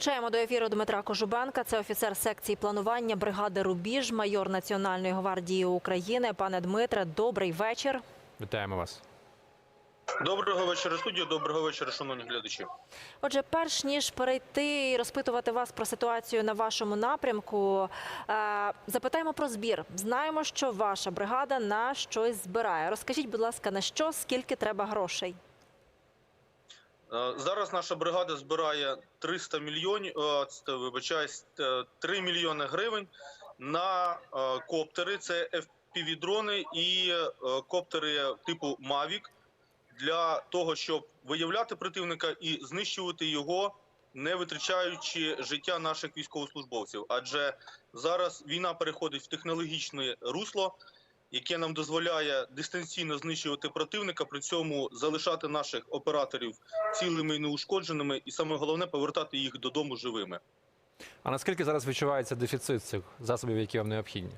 Долучаємо до ефіру Дмитра Кожубенка. Це офіцер секції планування бригади Рубіж, майор Національної гвардії України. Пане Дмитре, добрий вечір. Вітаємо вас. Доброго вечора, студію. Доброго вечора, шановні глядачі. Отже, перш ніж перейти і розпитувати вас про ситуацію на вашому напрямку, е, запитаємо про збір. Знаємо, що ваша бригада на щось збирає. Розкажіть, будь ласка, на що, скільки треба грошей? Е, Зараз наша бригада збирає 300 мільйонів, е, вибачаюсь, е, 3 мільйони гривень на е, коптери. Це FPV-дрони і е, коптери типу Mavic для того, щоб виявляти противника і знищувати його, не витрачаючи життя наших військовослужбовців. Адже зараз війна переходить в технологічне русло. Яке нам дозволяє дистанційно знищувати противника, при цьому залишати наших операторів цілими і неушкодженими, і саме головне повертати їх додому живими. А наскільки зараз відчувається дефіцит цих засобів, які вам необхідні?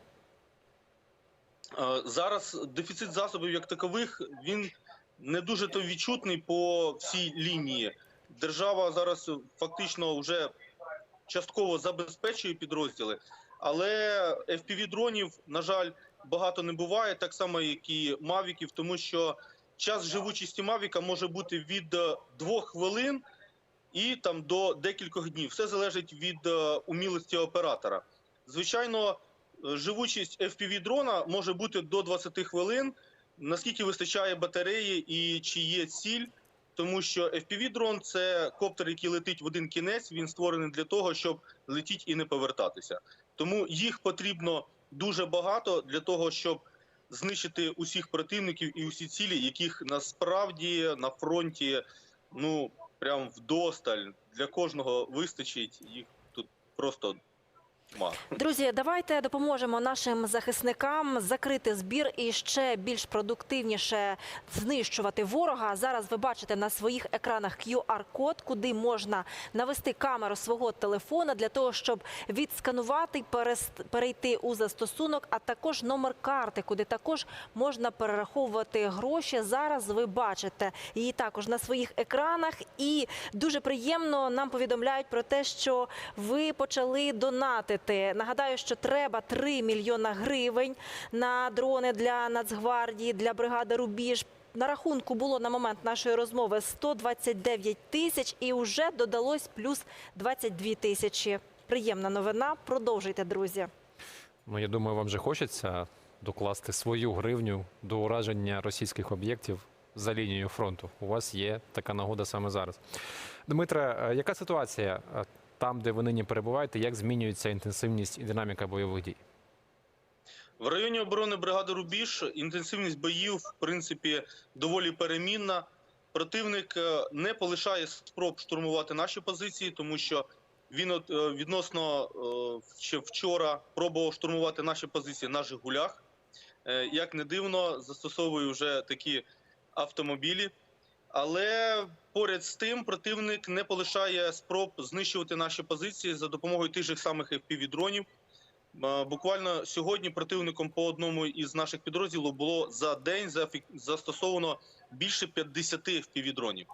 Е, Зараз дефіцит засобів як такових він не дуже то відчутний по всій лінії. Держава зараз фактично вже частково забезпечує підрозділи, але fpv дронів, на жаль, багато не буває, так само як і мавіків, тому що час живучості мавіка може бути від е, двох хвилин і там до декількох днів. Все залежить від е, умілості оператора. Звичайно, е, живучість fpv дрона може бути до 20 хвилин. Наскільки вистачає батареї і чи є ціль, тому що fpv дрон це коптер, який летить в один кінець. Він створений для того, щоб летіть і не повертатися. Тому їх потрібно дуже багато для того, щоб знищити усіх противників і усі цілі, яких насправді на фронті ну прям вдосталь для кожного вистачить. Їх тут просто. Друзі, давайте допоможемо нашим захисникам закрити збір і ще більш продуктивніше знищувати ворога. Зараз ви бачите на своїх екранах QR-код, куди можна навести камеру свого телефона для того, щоб відсканувати, перейти у застосунок, а також номер карти, куди також можна перераховувати гроші. Зараз ви бачите її також на своїх екранах. І дуже приємно нам повідомляють про те, що ви почали донатити. Нагадаю, що треба 3 мільйона гривень на дрони для Нацгвардії, для бригади Рубіж. На рахунку було на момент нашої розмови 129 тисяч і вже додалось плюс 22 тисячі. Приємна новина. Продовжуйте, друзі. Ну, я думаю, вам же хочеться докласти свою гривню до ураження російських об'єктів за лінією фронту. У вас є така нагода саме зараз. Дмитре, е, яка ситуація е, там, де ви нині перебуваєте? Як змінюється інтенсивність і динаміка бойових дій? В районі оборони бригади Рубіж інтенсивність боїв, в принципі, доволі перемінна. Противник е, не полишає спроб штурмувати наші позиції, тому що він е, відносно е, ще вчора пробував штурмувати наші позиції на Жигулях. Як не дивно, застосовує вже такі автомобілі. Але поряд з тим противник не полишає спроб знищувати наші позиції за допомогою тих же самих FPV-дронів. Е, Буквально сьогодні противником по одному із наших підрозділів було за день застосовано більше 50 FPV-дронів.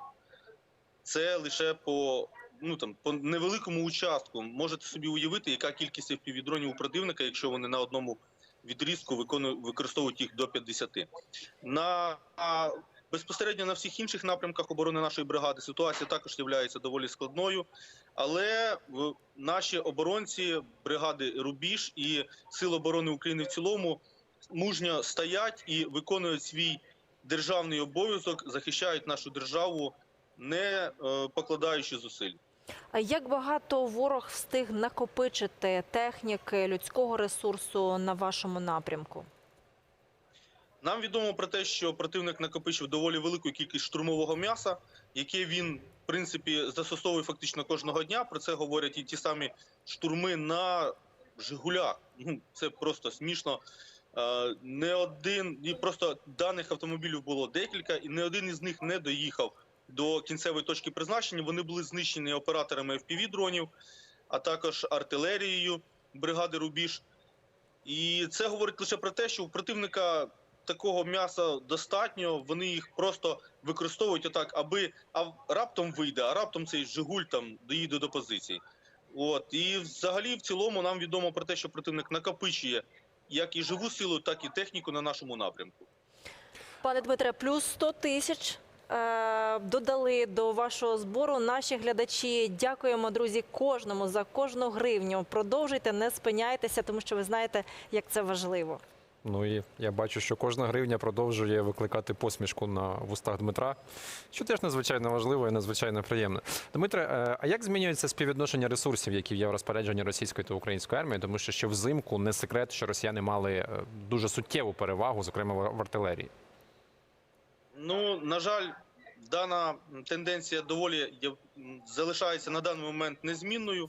Це лише по, ну, там, по невеликому участку. Можете собі уявити, яка кількість FPV-дронів у противника, якщо вони на одному відрізку використовують їх до 50. На, безпосередньо на всіх інших напрямках оборони нашої бригади ситуація також є доволі складною. Але наші оборонці бригади Рубіж і Сил оборони України в цілому мужньо стоять і виконують свій державний обов'язок, захищають нашу державу, не е, покладаючи зусиль. Як багато ворог встиг накопичити техніки, людського ресурсу на вашому напрямку? Нам відомо про те, що противник накопичив доволі велику кількість штурмового м'яса, яке він, в принципі, застосовує фактично кожного дня. Про це говорять і ті самі штурми на Жигулях. Ну, це просто смішно. Е, Не один, і просто даних автомобілів було декілька, і не один із них не доїхав до кінцевої точки призначення. Вони були знищені операторами FPV-дронів, а також артилерією бригади Рубіж. І це говорить лише про те, що у противника такого м'яса достатньо. Вони їх просто використовують отак, аби а раптом вийде, а раптом цей Жигуль там доїде до позицій. От і взагалі, в цілому, нам відомо про те, що противник накопичує як і живу силу, так і техніку на нашому напрямку. Пане Дмитре, плюс 100 тисяч е, додали до вашого збору наші глядачі. Дякуємо, друзі, кожному за кожну гривню. Продовжуйте, не спиняйтеся, тому що ви знаєте, як це важливо. Ну і я бачу, що кожна гривня продовжує викликати посмішку на вустах Дмитра, що теж надзвичайно важливо і надзвичайно приємно. Дмитре, е, а як змінюється співвідношення ресурсів, які є в розпорядженні російської та української армії? Тому що ще взимку не секрет, що росіяни мали е, дуже суттєву перевагу, зокрема в артилерії. Ну, на жаль, дана тенденція доволі залишається на даний момент незмінною.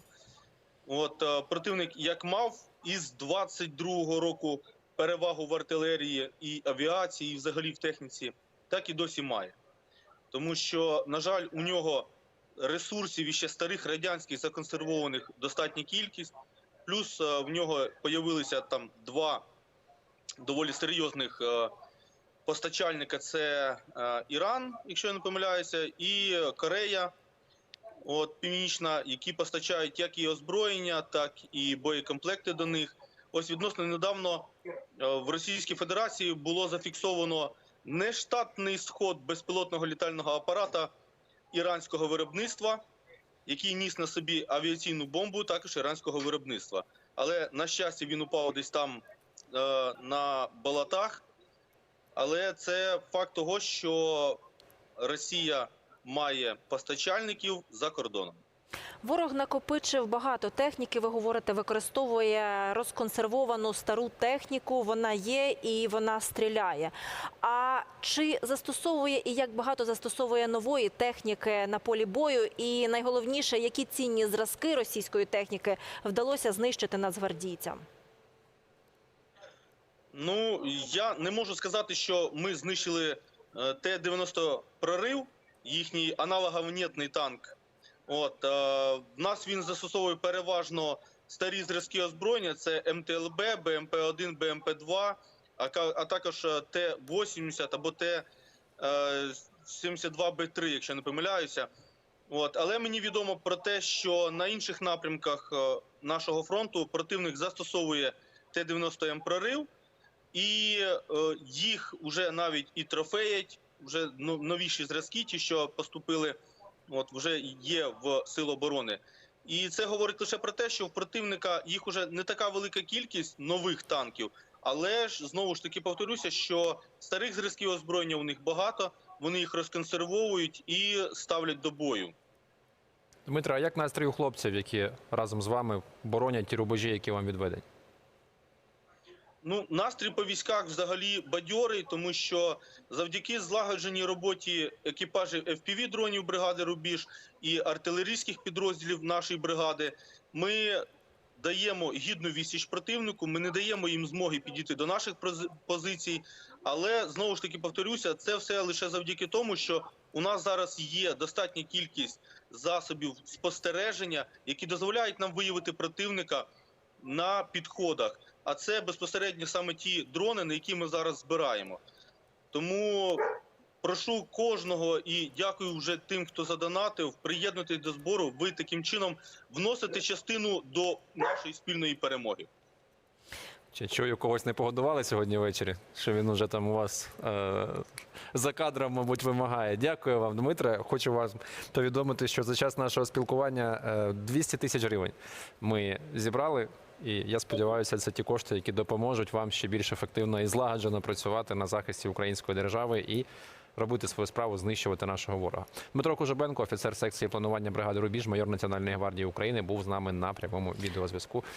От е, противник як мав із 22-го року перевагу в артилерії і авіації, і взагалі в техніці, так і досі має. Тому що, на жаль, у нього ресурсів іще старих радянських законсервованих достатня кількість. Плюс е, в нього появилися там два доволі серйозних е, постачальника це е, Іран, якщо я не помиляюся, і Корея, от Північна, які постачають як і озброєння, так і боєкомплекти до них. Ось відносно недавно е, в Російській Федерації було зафіксовано нештатний сход безпілотного літального апарата іранського виробництва, який ніс на собі авіаційну бомбу, також іранського виробництва. Але на щастя він упав десь там е, на болотах. Але це факт того, що Росія має постачальників за кордоном. Ворог накопичив багато техніки. Ви говорите, використовує розконсервовану стару техніку. Вона є і вона стріляє. А чи застосовує і як багато застосовує нової техніки на полі бою? І найголовніше, які цінні зразки російської техніки вдалося знищити нацгвардійцям? Ну я не можу сказати, що ми знищили е, Т-90 прорив, їхній аналоговнітний танк. От е, в нас він застосовує переважно старі зразки озброєння: це МТЛБ, БМП-1, БМП-2, а, а також е, Т-80 або Т-72Б3, якщо не помиляюся. От, але мені відомо про те, що на інших напрямках е, нашого фронту противник застосовує Т-90М прорив, і е, їх вже навіть і трофеять, вже ну, новіші зразки, ті, що поступили, от вже є в сил оборони. І це говорить лише про те, що в противника їх уже не така велика кількість нових танків, але ж знову ж таки повторюся, що старих зразків озброєння у них багато, вони їх розконсервовують і ставлять до бою. Дмитро, а як настрій у хлопців, які разом з вами боронять ті рубежі, які вам відведені? Ну, настрій по військах взагалі бадьорий, тому що завдяки злагодженій роботі екіпажів fpv дронів бригади Рубіж і артилерійських підрозділів нашої бригади, ми даємо гідну відсіч противнику. Ми не даємо їм змоги підійти до наших позицій. Але знову ж таки повторюся, це все лише завдяки тому, що у нас зараз є достатня кількість засобів спостереження, які дозволяють нам виявити противника на підходах. А це безпосередньо саме ті дрони, на які ми зараз збираємо. Тому прошу кожного і дякую вже тим, хто задонатив, приєднуйтесь до збору. Ви таким чином вносите частину до нашої спільної перемоги. Чи чую, когось не погодували сьогодні ввечері, що він уже там у вас е- за кадром, мабуть, вимагає. Дякую вам, Дмитре. Хочу вас повідомити, що за час нашого спілкування е, 200 тисяч гривень ми зібрали. І я сподіваюся, це ті кошти, які допоможуть вам ще більш ефективно і злагоджено працювати на захисті української держави і робити свою справу, знищувати нашого ворога. Дмитро Кужебенко, офіцер секції планування бригади Рубіж, майор Національної гвардії України, був з нами на прямому відеозв'язку.